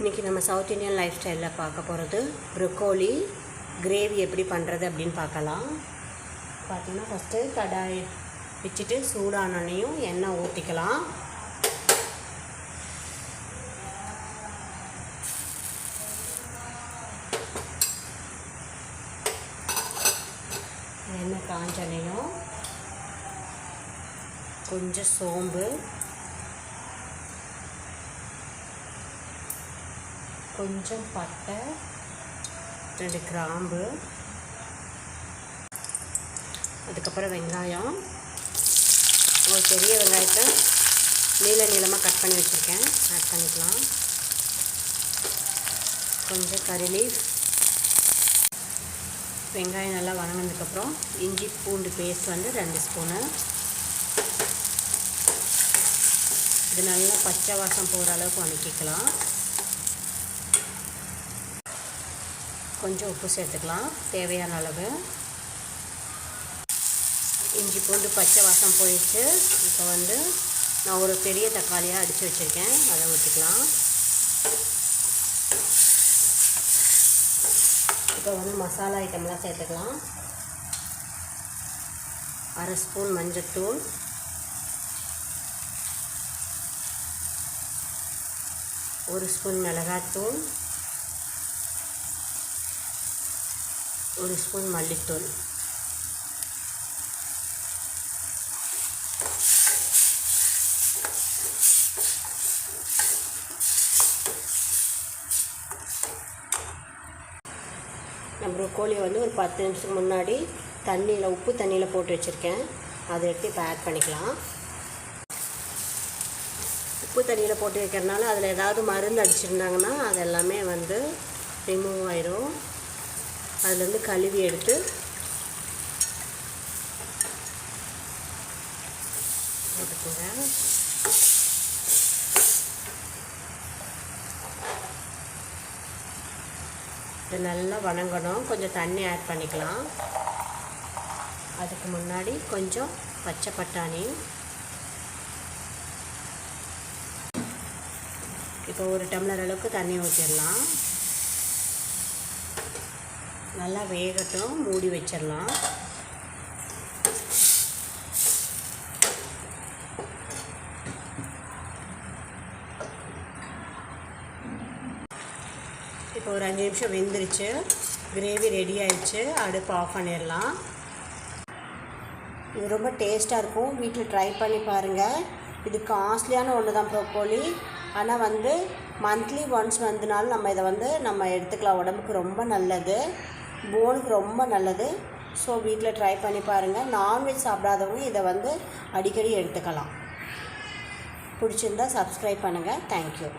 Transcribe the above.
இன்றைக்கி நம்ம south Indian life ஸ்டைலில் பார்க்க போகிறது ப்ரொக்கோலி கிரேவி எப்படி பண்ணுறது அப்படின்னு பார்க்கலாம். பார்த்திங்கன்னா ஃபஸ்ட்டு கடாய் வச்சுட்டு சூடானனையும் எண்ணெய் ஊற்றிக்கலாம் எண்ணெய் காஞ்சனையும் கொஞ்சம் சோம்பு கொஞ்சம் பட்டை ரெண்டு கிராம்பு அதுக்கப்புறம் வெங்காயம். ஒரு பெரிய வெங்காயத்தை நீள நீளமாக கட் பண்ணி வச்சுருக்கேன். ஆட் பண்ணிக்கலாம். கொஞ்சம் கறி லீஃப் வெங்காயம் நல்லா வணங்கினதுக்கப்புறம் இஞ்சி பூண்டு பேஸ்ட் வந்து ரெண்டு ஸ்பூனு இது நல்லா பச்சை வாசம் போகிற அளவுக்கு வணக்கிக்கலாம். கொஞ்சம் உப்பு சேர்த்துக்கலாம் தேவையான அளவு. இஞ்சி பூண்டு பச்சை வாசம் போயிடுச்சு. இப்போ வந்து நான் ஒரு பெரிய தக்காளியாக அடித்து வச்சுருக்கேன். அதை ஊற்றிக்கலாம் இப்போ வந்து மசாலா ஐட்டம்லாம் சேர்த்துக்கலாம். அரை ஸ்பூன் மஞ்சத்தூள் ஒரு ஸ்பூன் மிளகாத்தூள் ஒரு ஸ்பூன் மல்லித்தூள். நம்ம கோழியை வந்து ஒரு பத்து நிமிஷத்துக்கு முன்னாடி தண்ணியில் உப்பு தண்ணியில் போட்டு வச்சுருக்கேன். அதை எடுத்து இப்போ ஆட் பண்ணிக்கலாம். உப்பு தண்ணியில் போட்டு வைக்கிறனால அதில் ஏதாவது மருந்து அடிச்சிருந்தாங்கன்னா அது எல்லாமே வந்து ரிமூவ் ஆயிரும். அதுலேருந்து கழுவி எடுத்து போட்டுக்கோங்க இது நல்லா வணங்கணும். கொஞ்சம் தண்ணி ஆட் பண்ணிக்கலாம். அதுக்கு முன்னாடி கொஞ்சம் பச்சை பட்டாணி. இப்போ ஒரு டம்ளர் அளவுக்கு தண்ணி ஊற்றிடலாம் நல்லா வேகட்டும் மூடி வச்சிடலாம். இப்போ ஒரு அஞ்சு நிமிஷம் வெந்துருச்சு. கிரேவி ரெடி ஆயிடுச்சு. அடுப்பு ஆஃப் பண்ணிடலாம். இது ரொம்ப டேஸ்ட்டாக இருக்கும். வீட்டில் ட்ரை பண்ணி பாருங்கள் இது காஸ்ட்லியான ஒன்று தான் ப்ரோக்கோலி ஆனால் வந்து மந்த்லி ஒன்ஸ் வந்தனாலும் நம்ம இதை வந்து நம்ம எடுத்துக்கலாம். உடம்புக்கு ரொம்ப நல்லது. போனுக்கு ரொம்ப நல்லது. ஸோ வீட்டில் ட்ரை பண்ணி பாருங்கள் நான்வெஜ் சாப்பிடாதவங்க இதை வந்து அடிக்கடி எடுத்துக்கலாம். பிடிச்சிருந்தா சப்ஸ்கிரைப் பண்ணுங்கள் தேங்க்யூ